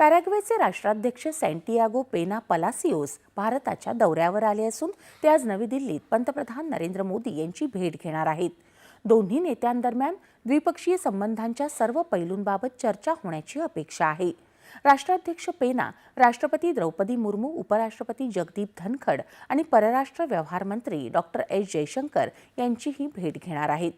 पॅराग्वेचे राष्ट्राध्यक्ष सँटियागो पेना पलासिओस भारताच्या दौऱ्यावर आले असून ते आज नवी दिल्लीत पंतप्रधान नरेंद्र मोदी यांची भेट घेणार आहेत. दोन्ही नेत्यांदरम्यान द्विपक्षीय संबंधांच्या सर्व पैलूंबाबत चर्चा होण्याची अपेक्षा आहे. राष्ट्राध्यक्ष पेना राष्ट्रपती द्रौपदी मुर्मू उपराष्ट्रपती जगदीप धनखड आणि परराष्ट्र व्यवहार मंत्री डॉक्टर एस जयशंकर यांचीही भेट घेणार आहेत.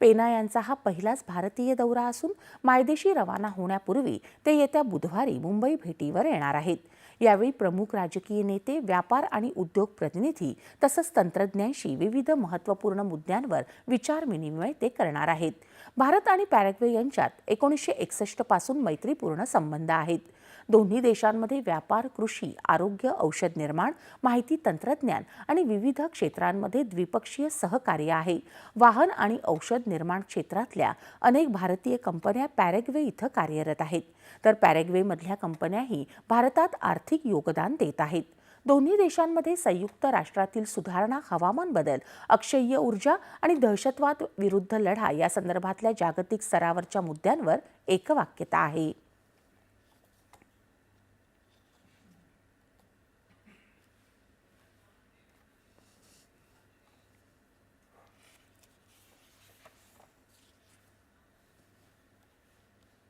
पेना यांचा हा पहिलाच भारतीय दौरा असून मायदेशी रवाना होण्यापूर्वी ते येत्या बुधवारी मुंबई भेटीवर येणार आहेत. यावेळी प्रमुख राजकीय नेते व्यापार आणि उद्योग प्रतिनिधी तसंच तंत्रज्ञांशी विविध महत्त्वपूर्ण मुद्द्यांवर विचारविनिमय ते करणार आहेत. भारत आणि पॅराग्वे यांच्यात एकोणीसशे एकसष्टपासून मैत्रीपूर्ण संबंध आहेत. दोन्ही देशांमध्ये व्यापार कृषी आरोग्य औषध निर्माण माहिती तंत्रज्ञान आणि विविध क्षेत्रांमध्ये द्विपक्षीय सहकार्य आहे. वाहन आणि औषध निर्माण क्षेत्रातल्या अनेक भारतीय कंपन्या पॅरेग्वे इथं कार्यरत आहेत. तर पॅरेग्वेमधल्या कंपन्याही भारतात आर्थिक योगदान देत आहेत. दोन्ही देशांमध्ये संयुक्त राष्ट्रातील सुधारणा हवामान बदल अक्षय्य ऊर्जा आणि दहशतवाद विरुद्ध लढा या संदर्भातल्या जागतिक स्तरावरच्या मुद्द्यांवर एकवाक्यता आहे.